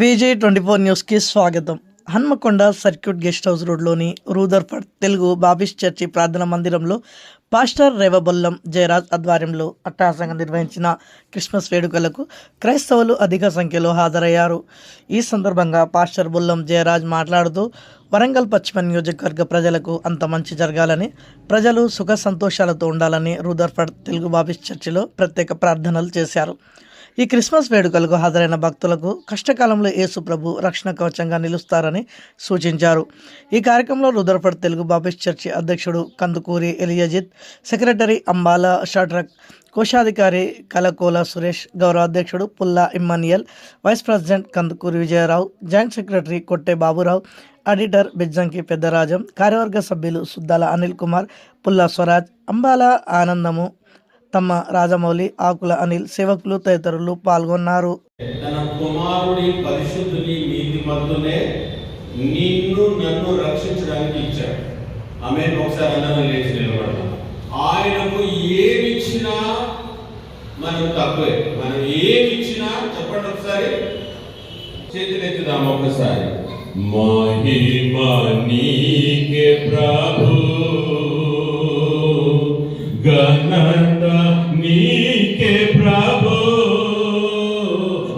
Vijay twenty four న్యూస్కి స్వాగతం. Hanamkonda circuit guest house రోడ్లోని రూదర్ఫర్డ్ తెలుగు బాబిష్ చర్చి ప్రార్థన మందిరంలో పాస్టర్ రేవబొల్లం జయరాజ్ ఆధ్వర్యంలో అట్టహాసంగా నిర్వహించిన క్రిస్మస్ వేడుకలకు క్రైస్తవులు అధిక సంఖ్యలో హాజరయ్యారు. ఈ సందర్భంగా పాస్టర్ బొల్లం జయరాజ్ మాట్లాడుతూ వరంగల్ పశ్చిమ నియోజకవర్గ ప్రజలకు అంత మంచి జరగాలని ప్రజలు సుఖ సంతోషాలతో ఉండాలని రూదర్ఫర్డ్ తెలుగు బాబిష్ చర్చిలో ప్రత్యేక ప్రార్థనలు చేశారు. ఈ క్రిస్మస్ వేడుకలకు హాజరైన భక్తులకు కష్టకాలంలో యేసు ప్రభు రక్షణ కవచంగా నిలుస్తారని సూచించారు. ఈ కార్యక్రమంలో రుద్రపడ్ తెలుగు బాబిష్ చర్చి అధ్యక్షుడు కందుకూరి ఎలియజిత్ సెక్రటరీ అంబాల షాట్రక్ కోశాధికారి కలకోల సురేష్ గౌరవ అధ్యక్షుడు Pulla Immanuel vice president Kandukuri Vijayarao joint secretary Kotte Baburao auditor బిజ్జంకి పెద్దరాజం కార్యవర్గ సభ్యులు సుద్దాల అనిల్ కుమార్ పుల్లా స్వరాజ్ అంబాల ఆనందము తమ్మ రాజమౌళి ఆకుల అనిల్ సేవకులు తదితరులు పాల్గొన్నారు. తన కుమారుడి పరిశుద్ధుని నీతి నీతిమంతునే నిన్ను నన్ను రక్షించడానికి ఇచ్చాడు. ఆమె ఒకసారి అందరం లేచి నిలబడదాం. ఆయనకు ఏమిచ్చినా మనం తక్కువే మనం ఏమిచ్చినా చెప్పండి ఒకసారి. చేతులెత్తుదాం ఒకసారి. మహిమ నీకే ప్రభు. ఘనత నీకే ప్రభు.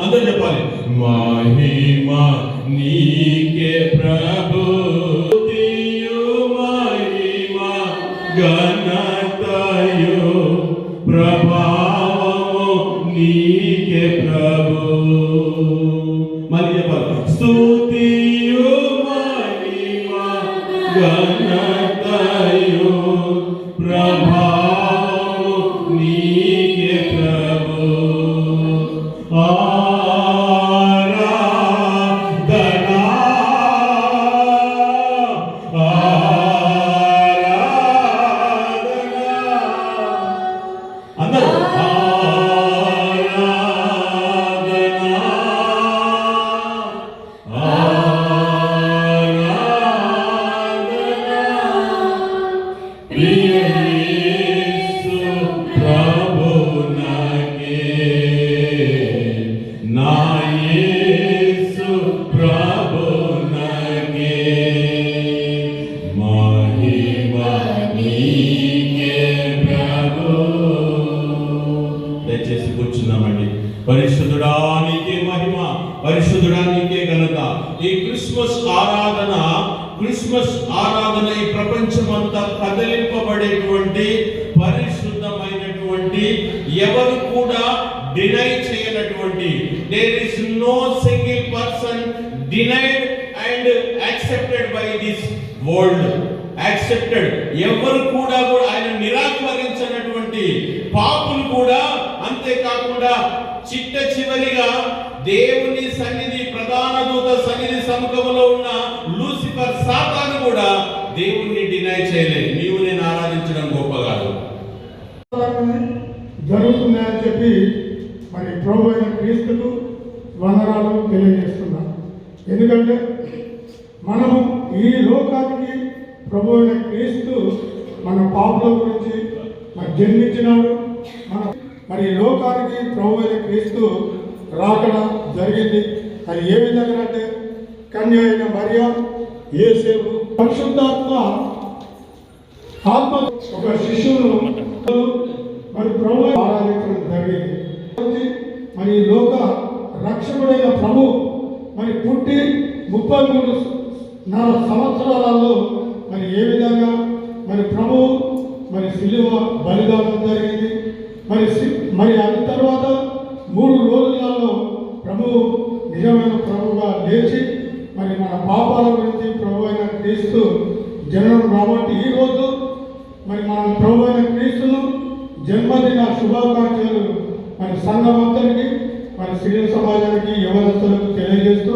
అందరూ చెప్పాలి. మహిమ నీకే ప్రభు. మహిమ ఘనతయు. ప్రభావము నీకే ప్రభు. మళ్ళీ చెప్పాలి. దయచేసి కూర్చున్నామండి. పరిశుద్ధుడానికి మహిమ పరిశుద్ధుడానికే ఘనత. ఈ క్రిస్మస్ ఆరాధన క్రిస్మస్ ఆరాధన ఈ ప్రపంచమంతా కదిలింపబడేటువంటి పరిశుద్ధమైనటువంటి ఎవరు కూడా డినై చేయనటువంటి there is no single person denied and accepted by this world accepted. ఎవరు కూడా కూడా ఆయన నిరాకరించినటువంటి పాపులు కూడా అంతేకాకుండా చిట్ట చివరిగా దేవుని సన్నిధి ప్రధాన దూత సన్నిధి సముఖంలో ఉన్న లూసిఫర్ సాతాను కూడా దేవుణ్ణి డినై చేయలేదు. నీవు నేను ఆరాధించడం గొప్ప కాదు. జరుగుతుందని చెప్పి మరి ప్రభు అయిన క్రీస్తుకు వందనాలు తెలియజేస్తున్నాం ఎందుకంటే మనము ఈ లోకానికి ప్రభు అయిన క్రీస్తు మన పాపల గురించి మరి జన్మించినాడు. మన మరి లోకానికి ప్రభు అయిన క్రీస్తు రాకడ జరిగింది. అది ఏ విధంగా అంటే కన్య అయిన మరియా ఏసేపు పరిశుద్ధాత్మ ఆత్మ ఒక శిష్యును మరి ప్రభు ఆరాధించడం జరిగింది. మరి లోక రక్షకుడైన ప్రభు మరి పుట్టి ముప్పై మూడు నాలుగు సంవత్సరాలలో మరి మరి అది తర్వాత మూడు రోజులలో ప్రభు నిజమైన ప్రభుగా లేచి మరి మన పాపాల గురించి ప్రభు అయిన క్రీస్తు జననం కాబట్టి ఈ మరి మనం ప్రభు అయిన క్రీస్తును జన్మదిన శుభాకాంక్షలు మరి సంఘమంతరికి మరి సివిల్ సమాజానికి యువనస్తులకు తెలియజేస్తూ